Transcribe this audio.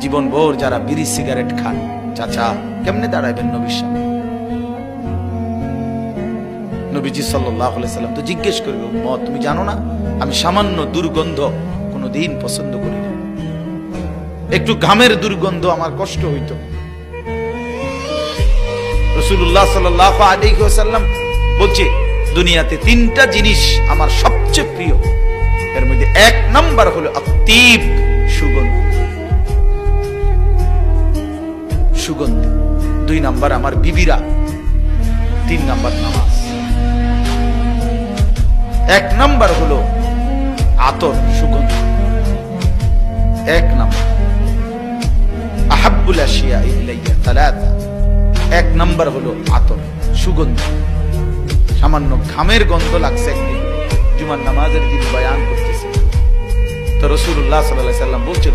জীবন ভোর যারা বিড়ি সিগারেট খান চাচা, কেমনে দাঁড়াইবেন নবীর সামনে? নবীজি সাল্লাম তো জিজ্ঞেস করবে মত তুমি জানো না, আমি সামান্য দুর্গন্ধ কোনো দিন পছন্দ করি না। একটু ঘামের দুর্গন্ধ আমার কষ্ট হইতো। বলছে, দুনিয়াতে তিনটা জিনিস আমার সবচেয়ে প্রিয়। এর মধ্যে এক নাম্বার হলো অতীব সুগন্ধি। দুই নাম্বার আমার বিবিরা, তিন নাম্বার নামাজ। এক নাম্বার হলো আতর সুগন্ধ। এক নাম্বার। আহাব্বুল আশিয়া ইলাইয়া তালাতা এক নাম্বার হলো আতর সুগন্ধি। সামান্য ঘামের গন্ধ লাগছে একদিন, জুমার নামাজের দিন বয়ান করতেছে। তো রসুল্লাহ সাল্লাহ সাল্লাম বলছে